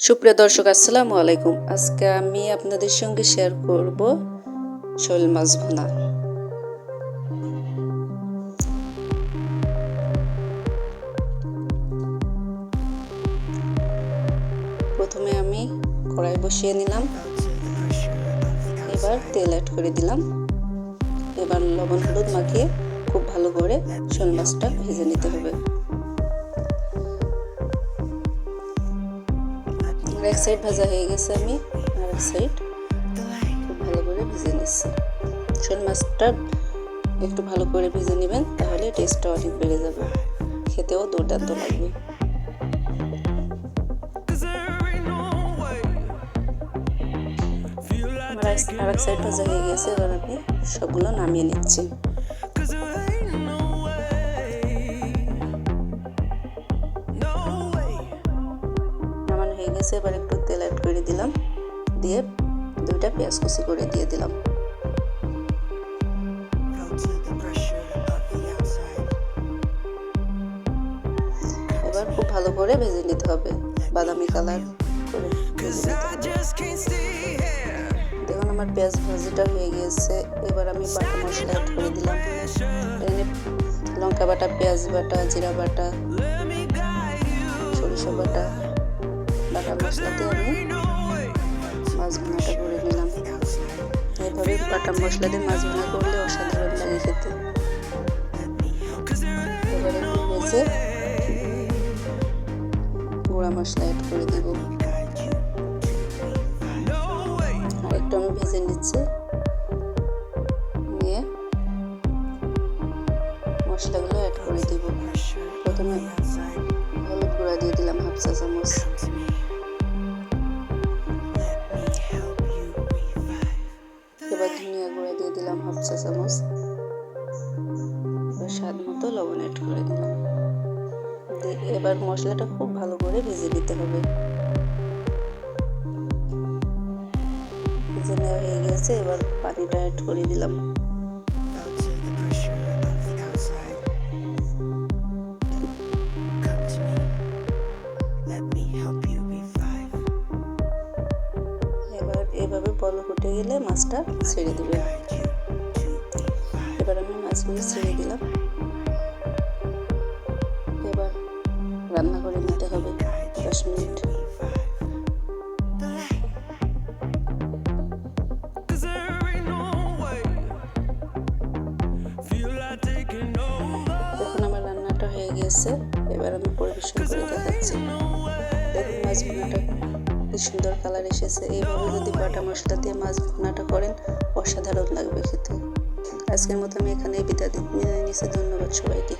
সুপ্রিয় দর্শক, আসসালামু আলাইকুম। আজকে আমি আপনাদের সঙ্গে শেয়ার করব শোল মাছ ভুনা। প্রথমে আমি কড়াই বসিয়ে নিলাম। এবার তেল অ্যাড করে দিলাম। এবার লবণ হলুদ মাখিয়ে খুব ভালো করে শোল মাছটা ভেজে নিতে হবে। এক সাইড ভাজা হয়ে গেছে আমি, আর এক সাইড খুব ভালো করে ভেজে নিচ্ছি। শোল মাছটা একটু ভালো করে ভেজে নেবেন, তাহলে টেস্টটা অনেক বেড়ে যাবে। খেতেও দুর্দান্ত লাগবে। আমার আর এক সাইড ভাজা হয়ে গেছে, এবার আমি সবগুলো নামিয়ে নিচ্ছি। গেছে এবার একটু তেল অ্যাড করে দিলাম। দিয়ে দুইটা পেঁয়াজ কুচি করে দিয়ে দিলাম। এবার খুব ভালো করে ভেজে নিতে হবে। বাদামি কালার করে দেখুন আমার পেঁয়াজ ভাজিটা হয়ে গিয়েছে। এবার আমি বাটা মশলা অ্যাড করে দিলাম। লঙ্কা বাটা পেঁয়াজ বাটা জিরা বাটা সরিষা বাটা। বাটা মশলা দিয়ে আমি মাছ ভানাটা করে নিলাম এভাবে বাটা মশলা দিয়ে মাছ ভানা করলে অসাধারণ লাগে খেতে। ভেজে গুঁড়া মশলা অ্যাড করে দেব। একটু আমি ভেজে নিচ্ছি। নিয়ে মশলাগুলো অ্যাড করে দেব। প্রথমে হলুদ গুঁড়া দিয়ে দিলাম হাফ চা চামচ এবার ধনিয়া গুঁড়া দিয়ে দিলাম হাফ চা চামচ। এবার স্বাদ মতো লবণ অ্যাড করে দিলাম এবার মশলাটা খুব ভালো করে ভেজে নিতে হবে। ভেজে নেওয়া হয়ে গেছে, এবার পানিটা অ্যাড করে দিলাম। এভাবে বল ফুটে গেলে মাছটা ছেড়ে দেবে। এবার আমি মাছগুলো ছেড়ে দিলাম। এবার রান্না করে নিতে হবে দশ মিনিট। দেখুন, আমার রান্নাটা হয়ে এবার আমি পরিবেশন করে দেখাচ্ছি। দেখুন মাছ কি সুন্দর কালার এসেছে। এইভাবে যদি বাটা মশলা দিয়ে মাছ ভুনাটা করেন, অসাধারণ লাগবে খেতে। আজকের মতো আমি এখানে বিদায় নিচ্ছি। ধন্যবাদ সবাইকে।